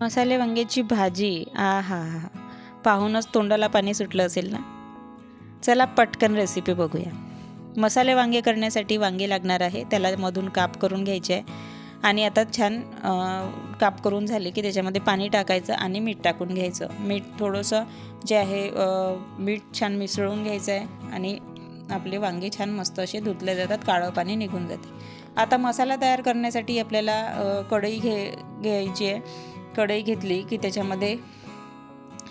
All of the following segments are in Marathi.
मसाले वांग्याची भाजी. आ हा हा. पाहूनच तोंडाला पाणी सुटलं असेल ना? चला पटकन रेसिपी बघूया. मसाले वांगे करण्यासाठी वांगे लागणार आहे. त्याला मधून काप करून घ्यायचे आहे. आणि आता छान काप करून झाले की त्याच्यामध्ये पाणी टाकायचं आणि मीठ टाकून घ्यायचं. मीठ थोडंसं जे आहे मीठ छान मिसळून घ्यायचं आहे आणि आपले वांगे छान मस्त असे धुतले जातात काळं पाणी निघून जाते. आता मसाला तयार करण्यासाठी आपल्याला कढई घे घ्यायची आहे. कढई घेतली की त्याच्यामध्ये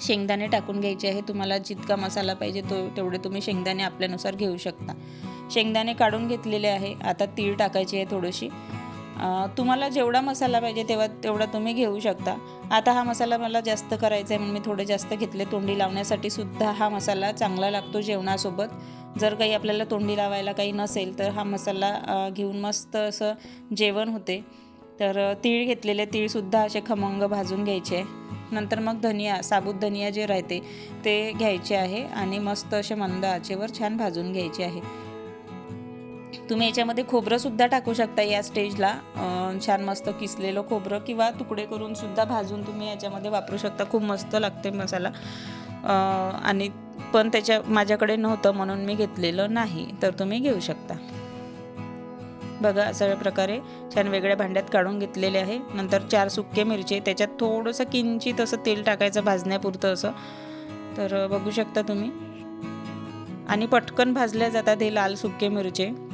शेंगदाणे टाकून घ्यायचे आहे. तुम्हाला जितका मसाला पाहिजे तो तेवढे तुम्ही शेंगदाणे आपल्यानुसार घेऊ शकता. शेंगदाणे काढून घेतलेले आहे. आता तीळ टाकायची आहे थोडीशी. तुम्हाला जेवढा मसाला पाहिजे तेव्हा तेवढा तुम्ही घेऊ शकता. आता हा मसाला मला जास्त करायचा आहे म्हणून मी थोडे जास्त घेतले. तोंडी लावण्यासाठी सुद्धा हा मसाला चांगला लागतो जेवणासोबत. जर काही आपल्याला तोंडी लावायला काही नसेल तर हा मसाला घेऊन मस्त असं जेवण होते. तर तीळ घेतलेले तीळसुद्धा असे खमंग भाजून घ्यायचे. नंतर मग धनिया साबुत धनिया जे राहते ते घ्यायचे आहे आणि मस्त असे मंद आचेवर छान भाजून घ्यायचे आहे. तुम्ही याच्यामध्ये खोबरंसुद्धा टाकू शकता या स्टेजला. छान मस्त किसलेलं खोबरं किंवा तुकडे करून सुद्धा भाजून तुम्ही याच्यामध्ये वापरू शकता. खूप मस्त लागते मसाला. आणि पण त्याच्या माझ्याकडे नव्हतं म्हणून मी घेतलेलं नाही. तर तुम्ही घेऊ शकता. बघा अशा प्रकारे छान वेगळ्या भांड्यात काढून घेतलेले आहे. नंतर चार सुके मिरचे त्याच्यात थोडंसं किंचित असं तेल टाकायचं भाजण्यापुरतं असं. तर बघू शकता तुम्ही. आणि पटकन भाजल्या जातात हे लाल सुके मिरचे.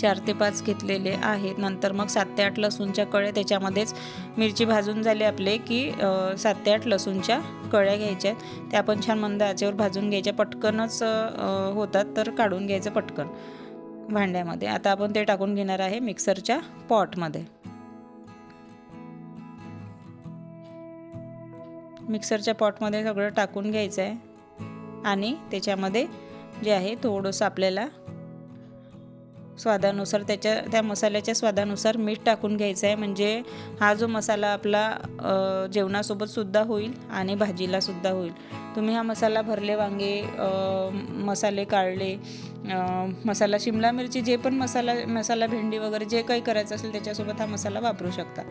चार ते पाच घेतलेले आहेत. नंतर मग सात ते आठ लसूणच्या कळ्या त्याच्यामध्येच मिरची भाजून झाली आपले की सात ते आठ लसूणच्या कळ्या घ्यायच्या आहेत. त्या पण छान मंद आचेवर भाजून घ्यायच्या. पटकनच होतात तर काढून घ्यायचं पटकन भांड्यामध्ये. आता आपण ते टाकून घेणार आहे मिक्सरच्या पॉटमध्ये. मिक्सरच्या पॉटमध्ये सगळं टाकून घ्यायचं आहे. आणि त्याच्यामध्ये जे आहे थोडंसं आपल्याला स्वादानुसार त्याच्या त्या मसाल्याच्या स्वादानुसार मीठ टाकून घ्यायचं आहे. म्हणजे हा जो मसाला आपला जेवणासोबतसुद्धा होईल आणि भाजीलासुद्धा होईल. तुम्ही हा मसाला भरले वांगे मसाले काढले मसाला शिमला मिरची जे पण मसाला मसाला भेंडी वगैरे जे काही करायचं असेल त्याच्यासोबत हा मसाला वापरू शकता.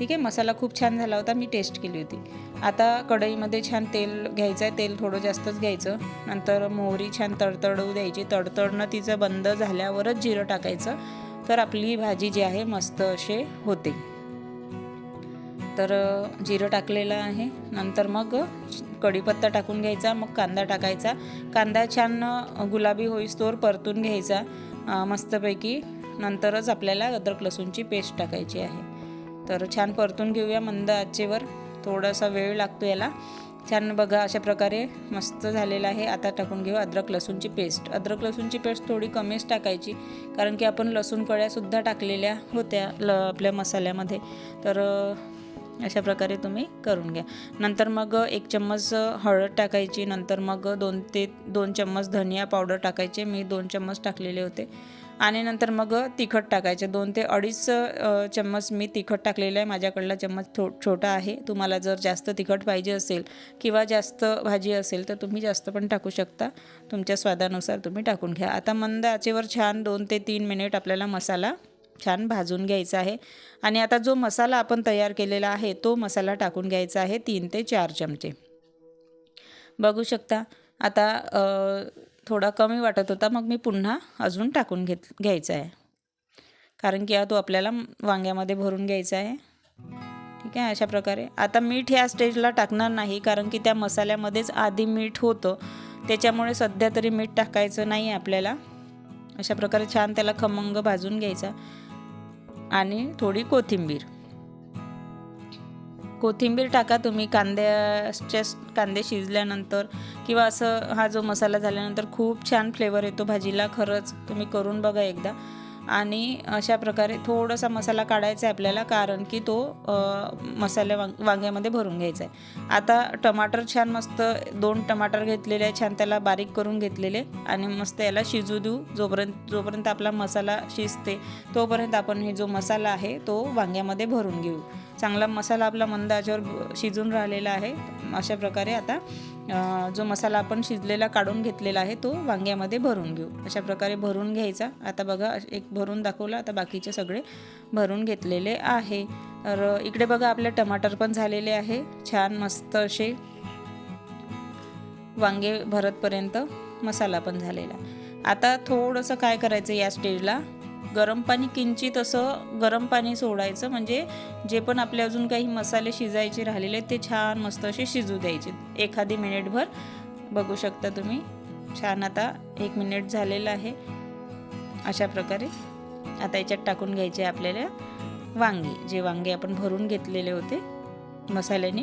ठीक आहे मसाला खूप छान झाला होता मी टेस्ट केली होती. आता कढईमध्ये छान तेल घ्यायचं आहे तेल थोडं जास्तच घ्यायचं. नंतर मोहरी छान तडतडू द्यायची तडतडणं तिचं बंद झाल्यावरच जिरं टाकायचं. तर आपली भाजी जी आहे मस्त असे होते. तर जिरं टाकलेलं आहे. नंतर मग कढीपत्ता टाकून घ्यायचा मग कांदा टाकायचा. कांदा छान गुलाबी होईस्तोवर परतून घ्यायचा मस्तपैकी. नंतरच आपल्याला अद्रक लसूणची पेस्ट टाकायची आहे. तर छान परतून घेऊया मंद आचेवर. थोडासा वेळ लागतो याला. छान बघा अशा प्रकारे मस्त झालेलं आहे. आता टाकून घेऊ अद्रक लसूणची पेस्ट. अद्रक लसूणची पेस्ट थोडी कमीच टाकायची कारण की आपण लसूण कळ्यासुद्धा टाकलेल्या होत्या ल आपल्या मसाल्यामध्ये. तर अशा प्रकारे तुम्ही करून घ्या. नंतर मग एक चम्मच हळद टाकायची नंतर मग दोन ते दोन चम्मच धनिया पावडर टाकायचे मी दोन चम्मच टाकलेले होते. आणि नंतर मग तिखट टाकायचे. दोन ते अडीच चम्मच मी तिखट टाकलेलं आहे. माझ्याकडला चम्मच थो छोटा आहे. तुम्हाला जर जास्त तिखट पाहिजे असेल किंवा जास्त भाजी असेल तर तुम्ही जास्त पण टाकू शकता. तुमच्या स्वादानुसार तुम्ही टाकून घ्या. आता मंद आचेवर छान दोन ते तीन मिनिट आपल्याला मसाला छान भाजून घ्यायचं आहे. आणि आता जो मसाला आपण तयार केलेला आहे तो मसाला टाकून घ्यायचा आहे तीन ते चार चमचे. बघू शकता आता थोडा कमी वाटत होता मग मी पुन्हा अजून टाकून घेत घ्यायचा आहे. कारण की तो आपल्याला वांग्यामध्ये भरून घ्यायचा आहे. ठीक आहे अशा प्रकारे. आता मीठ ह्या स्टेजला टाकणार नाही कारण की त्या मसाल्यामध्येच आधी मीठ होतं. त्याच्यामुळे सध्या तरी मीठ टाकायचं नाही आहे आपल्याला. अशा प्रकारे छान त्याला खमंग भाजून घ्यायचा. आणि थोडी कोथिंबीर. कोथिंबीर टाका तुम्ही कांद्याच्या कांदे शिजल्यानंतर किंवा असं हा जो मसाला झाल्यानंतर खूप छान फ्लेवर येतो भाजीला. खरंच तुम्ही करून बघा एकदा. आणि अशा प्रकारे थोडासा मसाला काढायचा आहे आपल्याला कारण की तो मसाले वांग वांग्यामध्ये भरून घ्यायचा आहे. आता टमाटर छान मस्त दोन टमाटर घेतलेले आहे छान त्याला बारीक करून घेतलेले आणि मस्त याला शिजू देऊ. जोपर्यंत जोपर्यंत आपला मसाला शिजते तोपर्यंत आपण हे जो मसाला आहे तो वांग्यामध्ये भरून घेऊ. चांगला मसाला आपला मंद आचेवर शिजून राहिलेला आहे. अशा प्रकारे आता जो मसाला आपण शिजलेला काढून घेतलेला आहे तो वांग्यामध्ये भरून घेऊ. अशा प्रकारे भरून घ्यायचा. आता बघा एक भरून दाखवला आता बाकीचे सगळे भरून घेतलेले आहे. तर इकडे बघा आपले टमाटर पण झालेले आहे. छान मस्त असे वांगे भरतपर्यंत मसाला पण झालेला. आता थोडंसं काय करायचं या स्टेजला गरम पाणी किंचित असं गरम पाणी सोडायचं. म्हणजे जे पण आपले अजून काही मसाले शिजायचे राहिलेले आहेत ते छान मस्त असे शिजू द्यायचे. एखादी मिनिटभर बघू शकता तुम्ही. छान आता एक मिनिट झालेलं आहे. अशा प्रकारे आता याच्यात टाकून घ्यायचे आपल्याला वांगी. जे वांगे आपण भरून घेतलेले होते मसाल्याने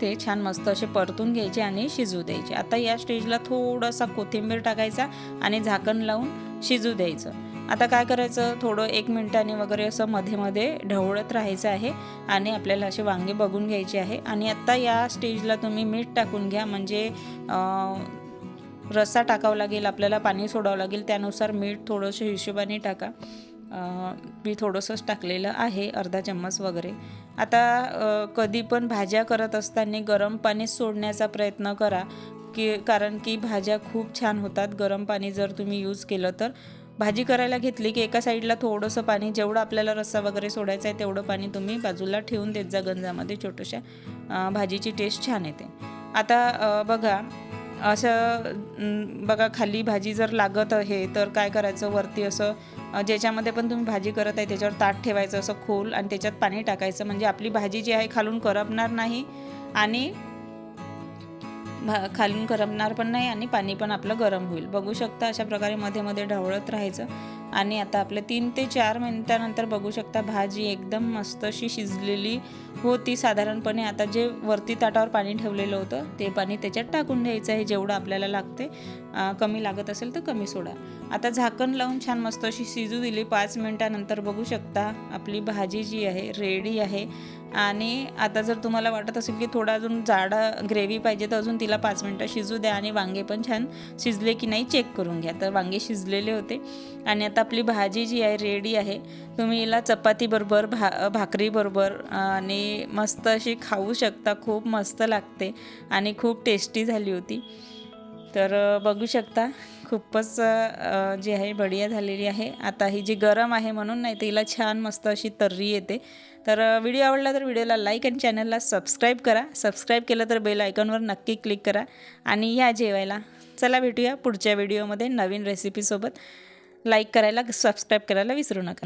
ते छान मस्त असे परतून घ्यायचे आणि शिजू द्यायचे. आता या स्टेजला थोडासा कोथिंबीर टाकायचा आणि झाकण लावून शिजू द्यायचं. आता काय करायचं? थोडं एक मिनिटाने वगैरे असं मध्ये मध्ये ढवळत राहायचं आहे आणि आपल्याला असे वांगे बघून घ्यायचे आहे. आणि आत्ता या स्टेजला तुम्ही मीठ टाकून घ्या. म्हणजे रस्सा टाकावा लागेल आपल्याला पाणी सोडावं लागेल त्यानुसार मीठ थोडंसं हिशोबाने टाका. मी थोडंसंच टाकलेलं आहे अर्धा चम्मच वगैरे. आता कधी पण भाज्या करत असताना गरम पाणी सोडण्याचा प्रयत्न करा. की कारण की भाज्या खूप छान होतात. गरम पाणी जर तुम्ही यूज केलं तर. भाजी करायला घेतली की एका साईडला थोडंसं पाणी जेवढं आपल्याला रस्सा वगैरे सोडायचा आहे तेवढं पाणी तुम्ही बाजूला ठेवून देत जा गंजामध्ये. छोट्याशा भाजीची टेस्ट छान येते. आता बघा असं बघा खाली भाजी जर लागत आहे तर काय करायचं? वरती असं ज्याच्यामध्ये पण तुम्ही भाजी करत आहे त्याच्यावर ताट ठेवायचं असं खोल आणि त्याच्यात पाणी टाकायचं. म्हणजे आपली भाजी जी आहे खालून करपणार नाही. आणि भा खालून करमणार पण नाही आणि पाणी पण आपलं गरम होईल. बघू शकता अशा प्रकारे मध्ये मध्ये ढवळत राहायचं. आणि आता आपलं तीन ते चार मिनटानंतर बघू शकता भाजी एकदम मस्त अशी शिजलेली होती. साधारणपणे आता जे वरती ताटावर पाणी ठेवलेलं होतं ते पाणी त्याच्यात टाकून द्यायचं आहे जेवढं आपल्याला लागते कमी लागत असेल तर कमी सोडा. आता झाकण लावून छान मस्त अशी शिजू दिली. पाच मिनटानंतर बघू शकता आपली भाजी जी आहे रेडी आहे. आणि आता जर तुम्हाला वाटत असेल की थोडा अजून जाडा ग्रेव्ही पाहिजे तर अजून तिला पाच मिनटं शिजू द्या आणि वांगे पण छान शिजले की नाही चेक करून घ्या. तर वांगे शिजलेले होते. आणि आता आपली भाजी जी आहे रेडी आहे. तुम्ही हिला चपातीबरोबर भा भाकरीबरोबर आणि मस्त अशी खाऊ शकता. खूप मस्त लागते आणि खूप टेस्टी झाली होती. तर बघू शकता. खूपच जी आहे बढिया झालेली आहे. आता ही जी गरम आहे म्हणून नाही तिला छान मस्त अशी तर्री येते. तर व्हिडिओ आवडला तर व्हिडिओला लाईक आणि चॅनलला सबस्क्राईब करा. सबस्क्राईब केलं तर बेल आयकॉनवर नक्की क्लिक करा. आणि या जेवायला चला भेटूया पुढच्या व्हिडिओमध्ये नवीन रेसिपीसोबत लाईक करायला सबस्क्राईब करायला विसरू नका.